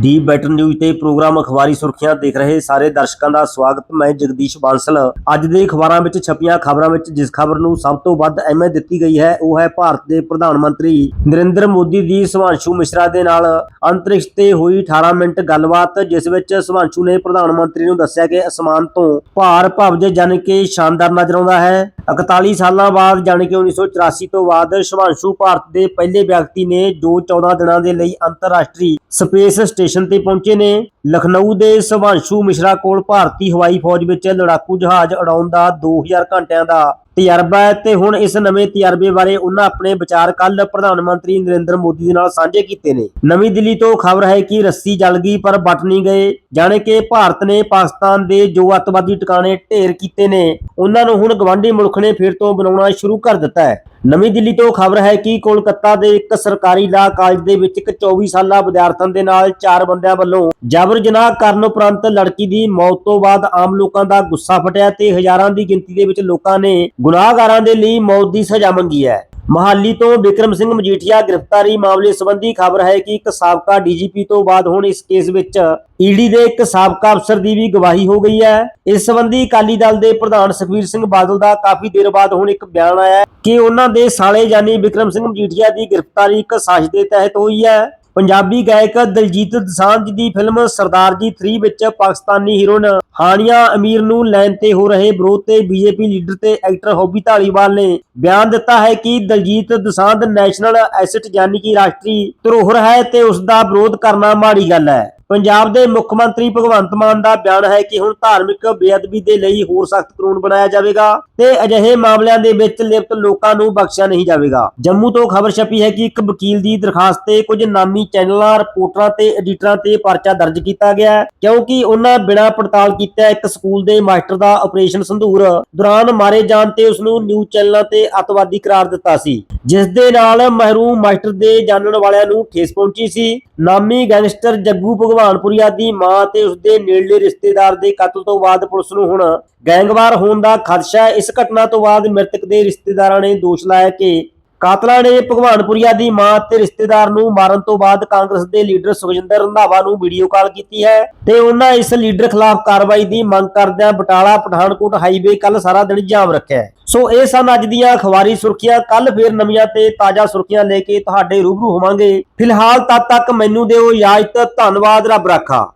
D better news ਤੇ programme ਅਖਬਾਰੀ ਸੁਰਖੀਆਂ ਦੇਖ ਰਹੇ ਸਾਰੇ ਦਰਸ਼ਕਾਂ ਦਾ ਸਵਾਗਤ। ਮੈਂ ਜਗਦੀਸ਼ ਬਾਂਸਲ। ਅੱਜ ਦੇ ਅਖਬਾਰਾਂ ਵਿੱਚ ਛਪੀਆਂ ਖਬਰਾਂ ਵਿੱਚ ਜਿਸ ਖਬਰ ਨੂੰ ਸਭ ਤੋਂ ਵੱਧ ਅਹਿਮੀਅਤ ਦਿੱਤੀ ਗਈ ਹੈ, ਉਹ ਹੈ ਭਾਰਤ ਦੇ ਪ੍ਰਧਾਨ ਮੰਤਰੀ ਨਰਿੰਦਰ ਮੋਦੀ ਦੀ ਸੁਭਾਂਸ਼ੂ ਮਿਸ਼ਰਾ ਦੇ ਨਾਲ। ਅੰਤਰਿਕਸ਼ ਤੇ ਹੋਈ 18 ਮਿੰਟ ਗੱਲਬਾਤ, ਜਿਸ ਵਿੱਚ ਸੁਭਾਂਸ਼ੂ ਨੇ ਪ੍ਰਧਾਨ ਮੰਤਰੀ ਨੂੰ ਦੱਸਿਆ ਕਿ ਅਸਮਾਨ ਤੋਂ ਭਾਰ ਭਵਜ ਜਨ ਕੇ ਸ਼ਾਨਦਾਰ ਨਜ਼ਰ ਆਉਂਦਾ ਹੈ। 41 ਸਾਲਾਂ ਬਾਅਦ, ਜਾਣੀ ਕਿ 1984 ਤੋਂ ਬਾਅਦ ਸ਼ਿਵਾਂਸ਼ੂ ਭਾਰਤ ਦੇ ਪਹਿਲੇ ਵਿਅਕਤੀ ਨੇ ਜੋ 14 ਦਿਨਾਂ ਦੇ ਲਈ ਅੰਤਰਰਾਸ਼ਟਰੀ ਸਪੇਸ ਸਟੇਸ਼ਨ ਤੇ ਪਹੁੰਚੇ ਨੇ। ਲਖਨਊ ਦੇ ਸ਼ਿਵਾਂਸ਼ੂ ਮਿਸ਼ਰਾ ਕੋਲ ਭਾਰਤੀ ਹਵਾਈ ਫੌਜ ਵਿੱਚ ਲੜਾਕੂ ਜਹਾਜ਼ ਉਡਾਉਣ ਦਾ 2000 ਘੰਟਿਆਂ ਦਾ ਤਜਰਬਾ ਹੈ ਤੇ ਹੁਣ ਇਸ ਨਵੇਂ ਤਜਰਬੇ ਬਾਰੇ ਉਹਨਾਂ ਆਪਣੇ ਵਿਚਾਰ ਕੱਲ ਪ੍ਰਧਾਨ ਮੰਤਰੀ ਨਰਿੰਦਰ ਮੋਦੀ ਦੇ ਨਾਲ ਸਾਂਝੇ ਕੀਤੇ ਨੇ। ਨਵੀਂ ਦਿੱਲੀ ਤੋਂ ਖਬਰ ਹੈ ਕਿ ਰੱਸੀ ਜਲ ਗਈ ਪਰ ਬਟ ਨਹੀਂ ਗਏ, ਜਾਣੇ ਕਿ ਭਾਰਤ ਨੇ ਪਾਕਿਸਤਾਨ ਦੇ ਜੋ ਅੱਤਵਾਦੀ ਟਿਕਾਣੇ ਢੇਰ ਕੀਤੇ ਨੇ, ਉਹਨਾਂ ਨੂੰ ਹੁਣ ਗਵਾਂਢੀ ਮੁਲਕ ਨੇ ਫਿਰ ਤੋਂ ਬਣਾਉਣਾ ਸ਼ੁਰੂ ਕਰ ਦਿੱਤਾ ਹੈ। ਨਵੀਂ ਦਿੱਲੀ ਤੋਂ ਖਬਰ ਹੈ ਕਿ ਕੋਲਕਾਤਾ ਦੇ ਇੱਕ ਸਰਕਾਰੀ ਲਾ ਕਾਲਜ ਦੇ ਵਿੱਚ ਇੱਕ 24 ਸਾਲਾ ਵਿਦਿਆਰਥਣ ਦੇ ਨਾਲ ਚਾਰ ਬੰਦਿਆਂ ਵੱਲੋਂ ਜਬਰ ਜਨਾਹ ਕਰਨ ਉਪਰੰਤ ਲੜਕੀ ਦੀ ਮੌਤ ਤੋਂ ਬਾਅਦ ਆਮ ਲੋਕਾਂ ਦਾ ਗੁੱਸਾ ਫਟਿਆ ਤੇ ਹਜ਼ਾਰਾਂ ਦੀ ਗਿਣਤੀ ਦੇ ਵਿੱਚ ਲੋਕਾਂ ਨੇ ਗੁਨਾਹਗਾਰਾਂ ਦੇ ਲਈ ਮੌਤ ਦੀ ਸਜ਼ਾ ਮੰਗੀ ਹੈ। ਮਹਾਲੀ ਤੋਂ ਵਿਕਰਮ ਸਿੰਘ ਮਜੀਠੀਆ ਗ੍ਰਿਫਤਾਰੀ ਮਾਮਲੇ ਸੰਬੰਧੀ ਖਬਰ ਹੈ ਕਿ ਇੱਕ ਸਾਬਕਾ ਡੀਜੀਪੀ ਤੋਂ ਬਾਅਦ ਹੁਣ ਇਸ ਕੇਸ ਵਿੱਚ ਈਡੀ ਦੇ ਇੱਕ ਸਾਬਕਾ ਅਫਸਰ ਦੀ ਵੀ ਗਵਾਹੀ ਹੋ ਗਈ ਹੈ। ਇਸ ਸੰਬੰਧੀ ਅਕਾਲੀ ਦਲ ਦੇ ਪ੍ਰਧਾਨ ਸੁਖਬੀਰ ਸਿੰਘ ਬਾਦਲ ਦਾ ਕਾਫੀ ਦੇਰ ਬਾਅਦ ਹੁਣ ਇੱਕ ਬਿਆਨ ਆਇਆ ਕਿ ਉਹਨਾਂ ਦੇ ਸਾਲੇ ਜਾਨੀ ਵਿਕਰਮ ਸਿੰਘ ਮਜੀਠੀਆ ਦੀ ਗ੍ਰਿਫਤਾਰੀ ਇੱਕ ਸਾਜ਼ਿਸ਼ ਦੇ ਤਹਿਤ ਹੋਈ ਹੈ। ਪੰਜਾਬੀ ਗਾਇਕ ਦਲਜੀਤ ਦਸਾਂਝ ਦੀ ਫਿਲਮ ਸਰਦਾਰ ਜੀ 3 ਵਿੱਚ ਪਾਕਿਸਤਾਨੀ ਹੀਰੋਇਨ ਹਾਨੀਆ ਅਮੀਰ ਨੂੰ ਲੈਣ ਤੇ ਹੋ ਰਹੇ ਵਿਰੋਧ ਤੇ ਬੀਜੇਪੀ ਲੀਡਰ ਤੇ ਐਕਟਰ ਹੋਬੀ ਧਾਲੀਵਾਲ ਨੇ ਬਿਆਨ ਦਿੱਤਾ ਹੈ ਕਿ ਦਲਜੀਤ ਦਸਾਂਝ ਨੈਸ਼ਨਲ ਐਸੈਟ ਯਾਨੀ ਕਿ ਰਾਸ਼ਟਰੀ ਧਰੋਹਰ ਹੈ ਤੇ ਉਸ ਦਾ ਵਿਰੋਧ ਕਰਨਾ ਮਾੜੀ ਗੱਲ ਹੈ। ਪੰਜਾਬ ਦੇ ਮੁੱਖ ਮੰਤਰੀ ਭਗਵੰਤ ਮਾਨ ਦਾ ਬਿਆਨ ਹੈ ਕਿ ਹੁਣ ਧਾਰਮਿਕ ਬੇਅਦਬੀ ਦੇ ਲਈ ਹੋਰ ਸਖਤ ਕਾਨੂੰਨ ਬਣਾਇਆ ਜਾਵੇਗਾ ਤੇ ਅਜਿਹੇ ਮਾਮਲਿਆਂ ਦੇ ਵਿੱਚ ਲਿਪਤ ਲੋਕਾਂ ਨੂੰ ਬਖਸ਼ਿਆ ਨਹੀਂ ਜਾਵੇਗਾ। ਜੰਮੂ ਤੋਂ ਖਬਰ ਛਪੀ ਹੈ ਕਿ ਇੱਕ ਵਕੀਲ ਦੀ ਦਰਖਾਸਤ ਤੇ ਕੁਝ ਨਾਮੀ ਚੈਨਲਾਂ ਰਿਪੋਰਟਰਾਂ ਤੇ ਐਡੀਟਰਾਂ ਤੇ ਪਰਚਾ ਦਰਜ ਕੀਤਾ ਗਿਆ ਕਿਉਂਕਿ ਉਹਨਾਂ ਬਿਨਾਂ ਪੜਤਾਲ ਕੀਤੇ ਇੱਕ ਸਕੂਲ ਦੇ ਮਾਸਟਰ ਦਾ ਆਪਰੇਸ਼ਨ ਸੰਧੂਰ ਦੌਰਾਨ ਮਾਰੇ ਜਾਣ ਤੇ ਉਸ ਨੂੰ ਨਿਊਜ਼ ਚੈਨਲਾਂ ਤੇ ਅਤਵਾਦੀ ਕਰਾਰ ਦਿੱਤਾ ਸੀ। ਜਿਸ ਦੇ ਨਾਲ ਮਹਿਰੂਮ ਮਾਸਟਰ ਦੇ ਜਾਣਨ ਵਾਲਿਆਂ ਨੂੰ ਠੇਸ ਪਹੁੰਚੀ ਸੀ। ਨਾਮੀ ਗੈਂਗਸਟਰ ਜੱਗੂ ਭਗਵਾਨਪੁਰੀਆ ਦੀ ਮਾਂ ਤੇ ਉਸਦੇ ਨੇੜਲੇ ਰਿਸ਼ਤੇਦਾਰ ਦੇ ਕਤਲ ਤੋਂ ਬਾਅਦ ਪੁਲਿਸ ਨੂੰ ਹੁਣ ਗੈਂਗਵਾਰ ਹੋਣ ਦਾ ਖਦਸ਼ਾ ਹੈ ਇਸ ਘਟਨਾ ਤੋਂ ਬਾਅਦ ਮ੍ਰਿਤਕ ਦੇ ਰਿਸ਼ਤੇਦਾਰਾਂ ਨੇ ਦੋਸ਼ ਲਾਇਆ ਕਿ ਕਾਤਲਾਂ ਨੇ ਭਗਵਾਨਪੁਰੀਆ ਦੀ ਮਾਂ ਤੇ ਰਿਸ਼ਤੇਦਾਰ ਨੂੰ ਮਾਰਨ ਤੋਂ ਬਾਅਦ ਕਾਂਗਰਸ ਦੇ ਲੀਡਰ ਸੁਖਜਿੰਦਰ ਰੰਧਾਵਾ ਨੂੰ ਵੀਡੀਓ ਕਾਲ ਕੀਤੀ ਹੈ ਤੇ ਉਹਨਾਂ ਇਸ ਲੀਡਰ ਖਿਲਾਫ ਕਾਰਵਾਈ ਦੀ ਮੰਗ ਕਰਦਿਆਂ ਬਟਾਲਾ, ਪਠਾਨਕੋਟ ਹਾਈਵੇ ਕੱਲ ਸਾਰਾ ਦਿਨ ਜਾਮ ਰੱਖਿਆ ਸੋ ਇਹ ਸਨ ਅੱਜ ਦੀਆਂ ਅਖਬਾਰੀ ਸੁਰਖੀਆਂ। ਕੱਲ ਫੇਰ ਨਵੀਆਂ ਤੇ ਤਾਜ਼ਾ ਸੁਰਖੀਆਂ ਲੈ ਕੇ ਤੁਹਾਡੇ ਰੂਬਰੂ ਹੋਵਾਂਗੇ। ਫਿਲਹਾਲ ਤਦ ਤੱਕ ਮੈਨੂੰ ਦਿਓ ਇਜਾਜ਼ਤ। ਧੰਨਵਾਦ, ਰੱਬ ਰਾਖਾ।